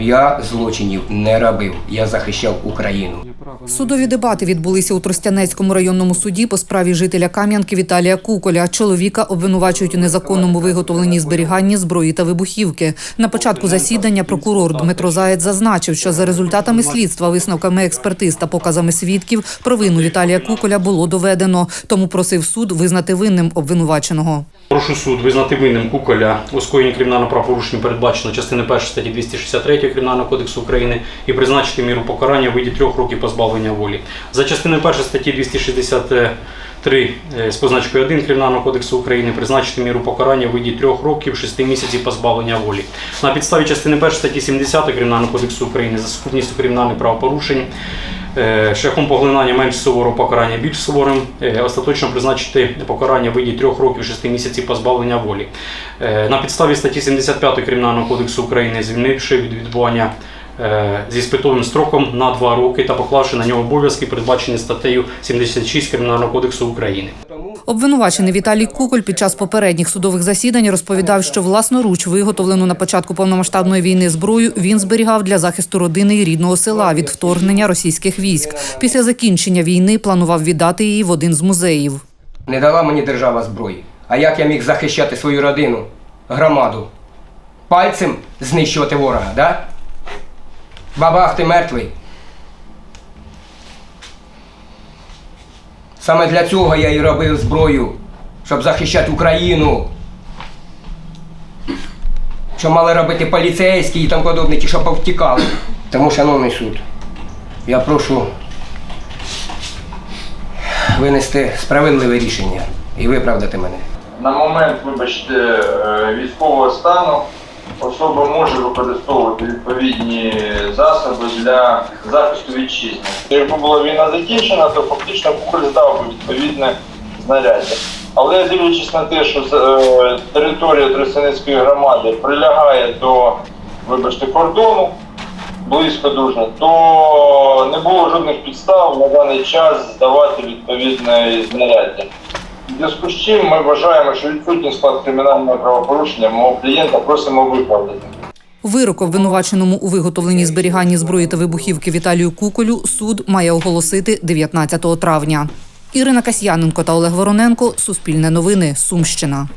Я злочинів не робив, я захищав Україну. Судові дебати відбулися у Тростянецькому районному суді по справі жителя Кам'янки Віталія Куколя. Чоловіка обвинувачують у незаконному виготовленні зберіганні зброї та вибухівки. На початку засідання прокурор Дмитро Заєць зазначив, що за результатами слідства, висновками експертиз та показами свідків, провину Віталія Куколя було доведено. Тому просив суд визнати винним обвинуваченого. Прошу суд визнати винним Куколя у скоєнні кримінального правопорушення передбачено частини 1 статті 263 Кримінального кодексу України і призначити міру покарання у виді трьох років позбавлення волі. За частиною 1 статті 263 е, з позначкою 1 Кримінального кодексу України призначити міру покарання у виді трьох років 6 місяців позбавлення волі. На підставі частини 1 статті 70 Кримінального кодексу України за сукупністю кримінальних правопорушень шляхом поглинання менш суворого покарання більш суворим, е, остаточно призначити покарання в виді трьох років 6 місяців позбавлення волі. Е, На підставі статті 75 Кримінального кодексу України, звільнивши від відбування е, зі спитовим строком на 2 роки та поклавши на нього обов'язки, передбачені статтею 76 Кримінального кодексу України. Обвинувачений Віталій Куколь під час попередніх судових засідань розповідав, що власноруч виготовлену на початку повномасштабної війни зброю він зберігав для захисту родини і рідного села від вторгнення російських військ. Після закінчення війни планував віддати її в один з музеїв. Не дала мені держава зброї. А як я міг захищати свою родину, громаду? Пальцем знищувати ворога, да? Бабах, ти мертвий. Саме для цього я і робив зброю, щоб захищати Україну. Що мали робити поліцейські і тому подобне, ті, що повтікали. Тому, шановний суд, я прошу винести справедливе рішення і виправдати мене. На момент, вибачте, е, військового стану особа може використовувати відповідні засоби для захисту вітчизни. Якби була війна закінчена, то фактично Куколь здав би відповідне знаряддя. Але дивлячись на те, що е, територія Тростяницької громади прилягає до, вибачте, кордону близько дуже, то не було жодних підстав на даний час здавати відповідне знаряддя. Зв'язку з чим ми вважаємо, що відсутній склад кримінального правопорушення мого клієнта просимо виправдати. Вирок обвинуваченому у виготовленні зберіганні зброї та вибухівки Віталію Куколю суд має оголосити 19 травня. Ірина Касьяненко та Олег Вороненко. Суспільне новини. Сумщина.